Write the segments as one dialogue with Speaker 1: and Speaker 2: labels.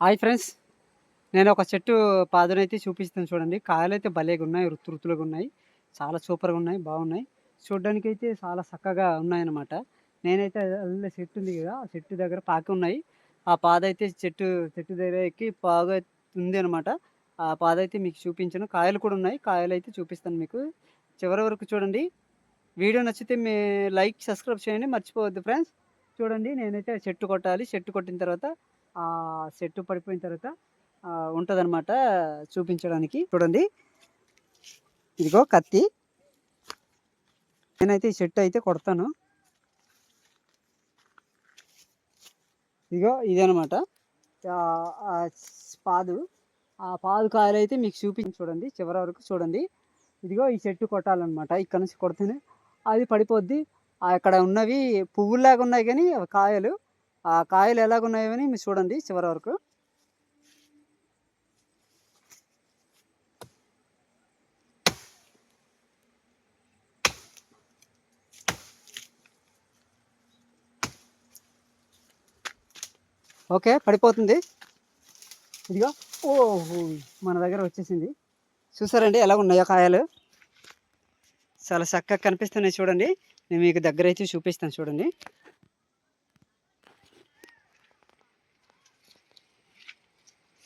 Speaker 1: Hi friends. నేను ఒక చెట్టు పాదునైతే చూపిస్తాను చూడండి. కాయలు అయితే భలేగా ఉన్నాయి రుతు రుతులుగా ఉన్నాయి. చాలా సూపర్గా ఉన్నాయి బాగున్నాయి. చూడడానికి అయితే చాలా చక్కగా ఉన్నాయన్నమాట. నేనైతే అల్లే చెట్టు ఉంది కదా ఆ చెట్టు దగ్గర పాకి ఉన్నాయి. ఆ పాద అయితే చెట్టు చెట్టు దగ్గర ఎక్కి పాగా ఉంది అనమాట ఆ పాద అయితే మీకు చూపించను. కాయలు కూడా ఉన్నాయి. కాయలు అయితే చూపిస్తాను మీకు. చివరి వరకు చూడండి. వీడియో నచ్చితే మీ లైక్ సబ్స్క్రైబ్ చేయండి. మర్చిపోవద్దు ఫ్రెండ్స్. చూడండి నేనైతే చెట్టు కొట్టాలి. చెట్టు కొట్టిన తర్వాత చెట్టు పడిపోయిన తర్వాత ఉంటుందన్నమాట చూపించడానికి. చూడండి. ఇదిగో కత్తి. నేనైతే ఈ చెట్టు అయితే కొడతాను. ఇదిగో ఇదనమాట పాదు. ఆ పాదు కాయలు అయితే మీకు చూపించి చూడండి. చివరి వరకు చూడండి. ఇదిగో ఈ చెట్టు కొట్టాలన్నమాట. ఇక్కడ నుంచి కొడితేనే అది పడిపోద్ది. అక్కడ ఉన్నవి పువ్వుల్లాగా ఉన్నాయి కానీ కాయలు. ఆ కాయలు ఎలాగున్నాయో అని మీరు చూడండి చివరి వరకు. ఓకే పడిపోతుంది. ఇదిగో ఓహో మన దగ్గర వచ్చేసింది. చూసారండి ఎలా ఉన్నాయో కాయలు? చాలా చక్కగా కనిపిస్తున్నాయి చూడండి. నేను మీకు దగ్గర అయితే చూపిస్తాను చూడండి.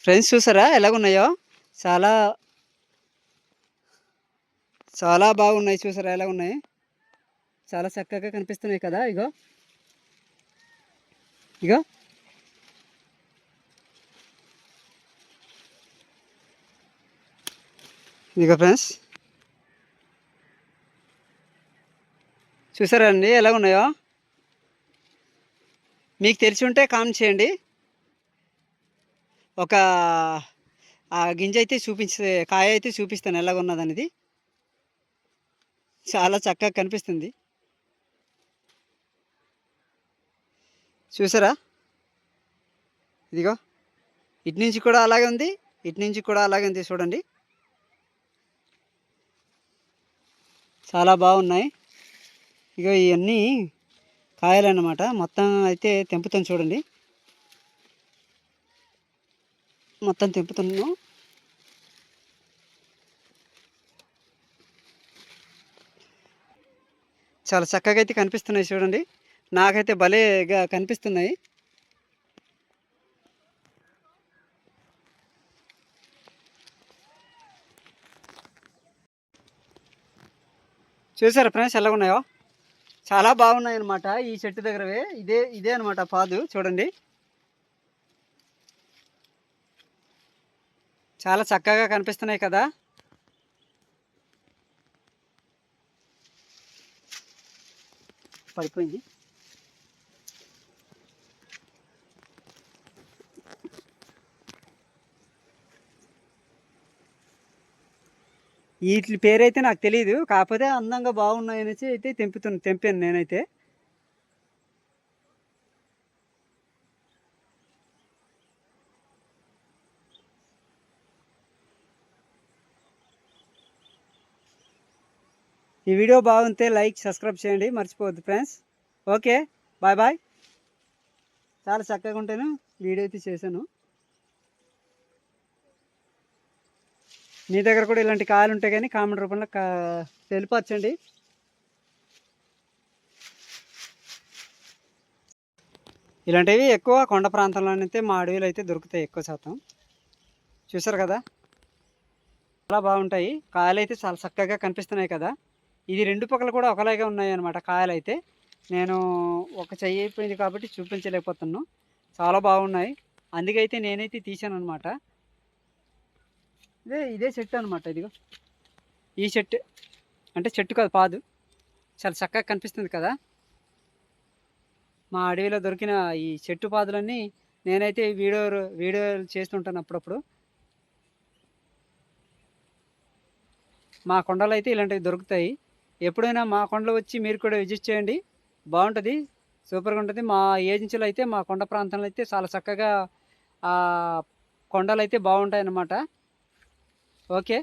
Speaker 1: ఫ్రెండ్స్ చూసారా? ఎలాగున్నాయో? చాలా చాలా బాగున్నాయి చూసారా? ఎలా ఉన్నాయి చాలా చక్కగా కనిపిస్తున్నాయి కదా? ఇగో. ఇగో. ఇగో ఫ్రెండ్స్ చూసారా అండి? ఎలా ఉన్నాయో మీకు తెలిసి ఉంటే కామెంట్ చేయండి. ఒక ఆ గింజ అయితే చూపించే కాయ అయితే చూపిస్తాను ఎలాగ అనేది చాలా చక్కగా కనిపిస్తుంది. చూసారా? ఇదిగో ఇటు నుంచి కూడా అలాగే ఉంది ఇటు నుంచి కూడా అలాగే ఉంది చూడండి. చాలా బాగున్నాయి. ఇక ఇవన్నీ కాయలన్నమాట. మొత్తం అయితే తెంపుతాను చూడండి. మొత్తం తింపుతున్నాను చాలా చక్కగా అయితే కనిపిస్తున్నాయి చూడండి. నాకైతే భలేగా కనిపిస్తున్నాయి. చూసారా ఫ్రెండ్స్ ఎలా ఉన్నాయో? చాలా బాగున్నాయి అనమాట ఈ చెట్టు దగ్గరవే. ఇదే ఇదే అనమాట పాదు చూడండి. చాలా చక్కగా కనిపిస్తున్నాయి కదా. పడిపోయింది. వీటి పేరైతే నాకు తెలియదు కాకపోతే అందంగా బాగున్నాయనేసి అయితే తెంపుతున్నా తెంపాను నేనైతే. ఈ వీడియో బాగుంటే లైక్ సబ్స్క్రైబ్ చేయండి. మర్చిపోవద్దు ఫ్రెండ్స్. Okay bye bye. చాలా చక్కగా ఉంటాను వీడియో అయితే చేశాను. మీ దగ్గర కూడా ఇలాంటి కాయలు ఉంటాయి కానీ కామెంట్ రూపంలో తెలిపచ్చండి. ఇలాంటివి ఎక్కువ కొండ ప్రాంతంలోనైతే మా అడవిలో అయితే దొరుకుతాయి ఎక్కువ శాతం. చూసారు కదా? చాలా బాగుంటాయి. కాయలు అయితే చాలా చక్కగా కనిపిస్తున్నాయి కదా? ఇది రెండు పక్కలు కూడా ఒకలాగే ఉన్నాయి అనమాట కాయలు అయితే నేను ఒక చెయ్యి అయిపోయింది కాబట్టి చూపించలేకపోతున్నాను చాలా బాగున్నాయి. అందుకైతే నేనైతే తీసాను అనమాట ఇదే ఇదే చెట్టు అనమాట ఇదిగో. ఈ చెట్టు అంటే చెట్టు కాదు పాదు. చాలా చక్కగా కనిపిస్తుంది కదా. మా అడవిలో దొరికిన ఈ చెట్టు పాదులన్నీ నేనైతే వీడియో వీడియోలు చేస్తుంటాను అప్పుడప్పుడు. మా కొండలు అయితే ఇలాంటివి దొరుకుతాయి. ఎప్పుడైనా మా కొండలో వచ్చి మీరు కూడా విజిట్ చేయండి. బాగుంటుంది. సూపర్గా ఉంటుంది. మా ఏజెన్సీలో అయితే మా కొండ ప్రాంతంలో అయితే చాలా చక్కగా కొండలు అయితే బాగుంటాయి అన్నమాట ఓకే.